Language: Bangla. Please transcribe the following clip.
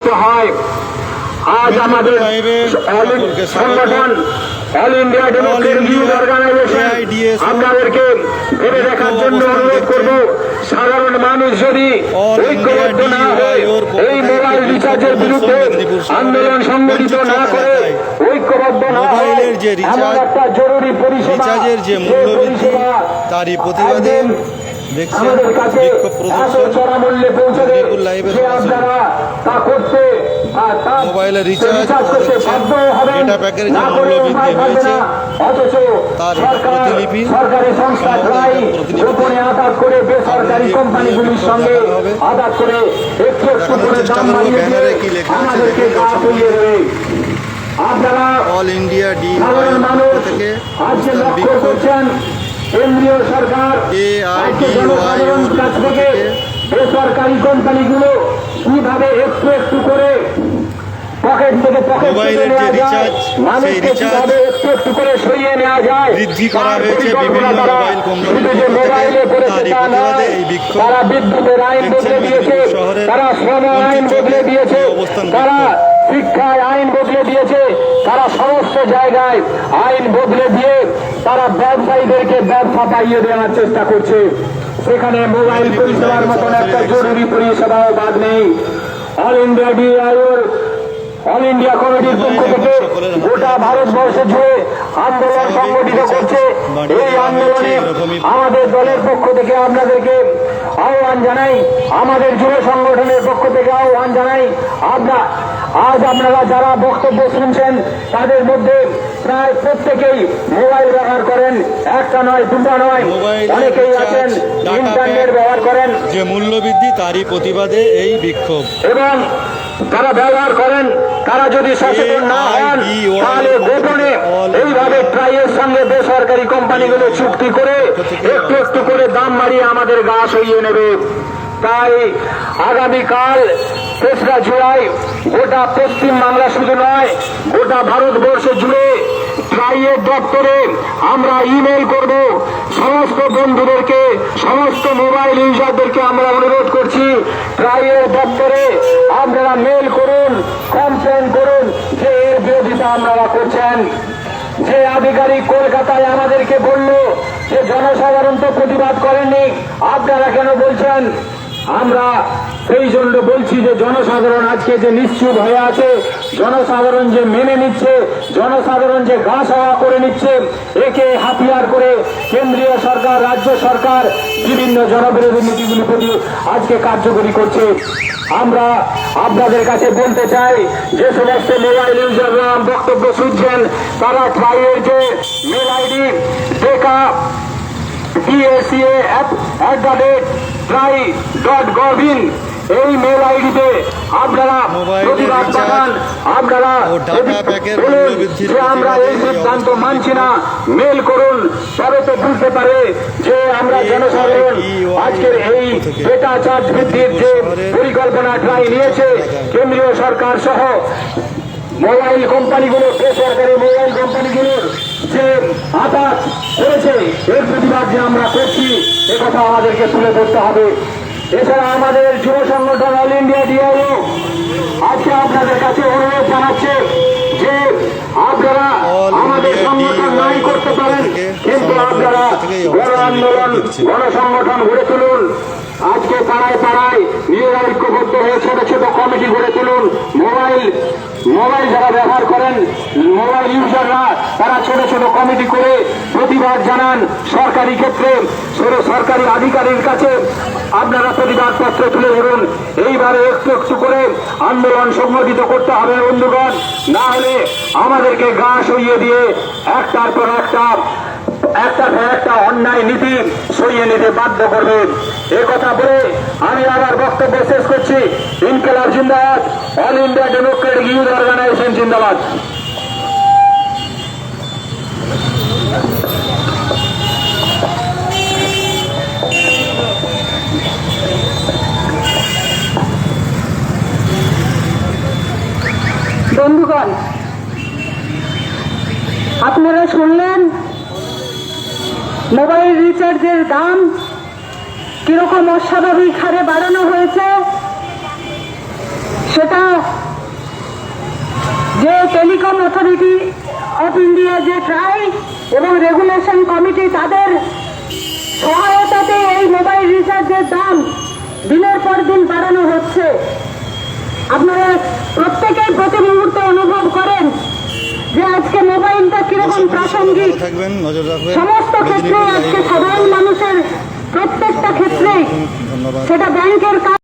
হয়। আজ আমাদের সংগঠন অল ইন্ডিয়া ডেমোক্রেটিক অর্গানাইজেশন আপনাদেরকে ভেবে দেখার জন্য অনুরোধ করব সাধারণ মানুষ যদি ঐক্যবদ্ধ না হয় এই মোবাইল রিচার্জের বিরুদ্ধে আন্দোলন সংগঠিত না করে ঐক্যবদ্ধ না হয় মোবাইলের যে রিচার্জ, এমন একটা জরুরি পরিষেবা রিচার্জের যে মূল্যবৃদ্ধি তারই প্রতিবাদে দেখছেন বিক্ষোভ প্রদর্শন লাইভের করতে মোবাইলের রিচার্জ ডেটা প্যাকের যে মূল্য বৃদ্ধি হয়েছে, অথচ তার প্রতিলিপি দেখানোর চেষ্টা করব ব্যানারে কি লেখা আছে দেখুন অল ইন্ডিয়া ডি থেকে বিক্ষোভ। করছেন কেন্দ্রীয় সরকার জনসাধারণ কাছ থেকে বেসরকারি কোম্পানিগুলো কীভাবে একটু একটু করে পকেট থেকে পকেট মোবাইলের যে রিচার্জ, সেই রিচার্জ একটু একটু করে সরিয়ে নেওয়া যায় বৃদ্ধি করা হয়েছে বিভিন্ন তারা মোবাইল কোম্পানির শুধু থেকে। তারই প্রতিবাদে এই বিক্ষোভ। তারা বিদ্যুতের আইন বদলে দিয়েছে তারা শ্রম আইন বদলে দিয়েছে অবস্থান। শিক্ষায় আইন বদলে দিয়েছে, তারা সমস্ত জায়গায় আইন বদলে দিয়ে তারা ব্যবসায়ীদেরকে ব্যবসা পাইয়ে দেওয়ার চেষ্টা করছে। সেখানে মোবাইল পরিষেবার মতন একটা জরুরি পরিষেবাও বাদ নেই। অল ইন্ডিয়া ডিআইওর অল ইন্ডিয়া কমিটির পক্ষ থেকে গোটা ভারতবর্ষ জুড়ে আন্দোলন সংগঠিত করছে। এই আন্দোলনে আমাদের দলের পক্ষ থেকে আপনাদেরকে আহ্বান জানাই, আমাদের যুব সংগঠনের পক্ষ থেকে আহ্বান জানাই আপনার আজ আপনারা যারা বক্তব্য শুনছেন তাদের মধ্যে প্রায় প্রত্যেকেই মোবাইল ব্যবহার করেন। একটা নয় দুটা নয়। অনেকেই আছেন ইন্টারনেট ব্যবহার করেন। যে মূল্যবৃদ্ধি তারই প্রতিবাদে এই বিক্ষোভ। এবং তারা ব্যবহার করেন তারা যদি সচেতন না হন তাহলে গোপনে এইভাবে ট্রাইয়ের সঙ্গে বেসরকারি কোম্পানিগুলো চুক্তি করে একটু একটু করে দাম বাড়িয়ে আমাদের গা সইয়ে নেবে। তাই আগামীকাল তেসরা জুলাই গোটা পশ্চিম বাংলা শুধু নয়, গোটা ভারতবর্ষ জুড়ে ট্রাইয়ের দপ্তরে আমরা ইমেল করব। সমস্ত বন্ধুদেরকে, সমস্ত মোবাইল ইউজারদেরকে আমরা অনুরোধ করছি ট্রাইয়ের দপ্তরে আপনারা মেল করুন, কমপ্লেন করুন যে এর বিরোধিতা আপনারা করছেন। যে আধিকারিক কলকাতায় আমাদেরকে বলল যে, জনসাধারণ তো প্রতিবাদ করেননি, আপনারা কেন বলছেন? আমরা সেই জন্য বলছি যে জনসাধারণ আজকে যে নিশ্চুপ হয়ে আছে, জনসাধারণ যে মেনে নিচ্ছে, জনসাধারণ যে গা সওয়া করে নিচ্ছে, একে হাতিয়ার করে কেন্দ্রীয় সরকার, রাজ্য সরকার, বিভিন্ন জনবিরোধী নীতিগুলি প্রতি আজকে কার্যকরী করছে। আমরা আপনাদের কাছে বলতে চাই, যে সমস্ত মোবাইল ইউজাররা বক্তব্য শুনছেন, তারা ট্রাইয়ের যে mail ID DACA at the rate TRAI dot gov in এই মেল আইডিতে আপনারা প্রতিবাদ পাঠান আপনারা বলুন যে আমরা এই সিদ্ধান্ত মানছি না মেল করুন তবে তো বুঝতে পারে যে আমরা জনসাধারণ আজকের এই ডেটা চার্জ বৃদ্ধির যে পরিকল্পনা ট্রাই নিয়েছে কেন্দ্রীয় সরকার সহ মোবাইল কোম্পানিগুলো বেসরকারি মোবাইল কোম্পানিগুলোর যে আঘাত করেছে। এর প্রতিবাদ যে আমরা করছি এ কথা আমাদেরকে তুলে ধরতে হবে। এছাড়া আমাদের যুব সংগঠন অল ইন্ডিয়া ডিআইও আজকে আপনাদের কাছে অনুরোধ জানাচ্ছে যে আপনারা আমাদের সংগঠন নাই করতে পারেন কিন্তু আপনারা গণ আন্দোলন গণ সংগঠন গড়ে তুলুন। আজকে পাড়ায় পাড়ায় নিজেরা ঐক্যবদ্ধ হয়ে ছোট ছোট কমিটি গড়ে তুলুন। মোবাইল মোবাইল যারা ব্যবহার করেন, মোবাইল ইউজাররা তারা ছোট ছোট কমিটি করে প্রতিবাদ জানান সরকারি ক্ষেত্রে। ছোট সরকারি আধিকারের কাছে আপনারা প্রতিবাদ পত্র তুলে ধরুন। এইবারে একটু একটু করে আন্দোলন সংগঠিত করতে হবে বন্ধুগণ। না হলে আমাদেরকে গা সইয়ে দিয়ে একটার পর একটা একটা একটা অন্যায় নীতি সরিয়ে নিতে বাধ্য করবে। এ কথা বলে আমি আমার বক্তব্য শেষ করছি। ইনকেলাব জিন্দাবাদ। All India Democratic Youth Organisation জিন্দাবাদ। বন্ধুগণ, আপনারা শুনলেন মোবাইল রিচার্জের দাম কীরকম অস্বাভাবিক হারে বাড়ানো হয়েছে, সেটা যে টেলিকম অথরিটি অফ ইন্ডিয়া যে ট্রাই এবং রেগুলেশন কমিটি তাদের সহায়তাতে এই মোবাইল রিচার্জের দাম দিনের পর দিন বাড়ানো হচ্ছে। আপনারা প্রত্যেকেই প্রতি মুহূর্তে অনুভব করেন মোবাইলটা প্রাসঙ্গিক। থাকবেন নজর রাখবেন। সমস্ত ক্ষেত্রে আজকে সাধারণ মানুষের প্রত্যেকটা ক্ষেত্রে সেটা ব্যাংকের কাজ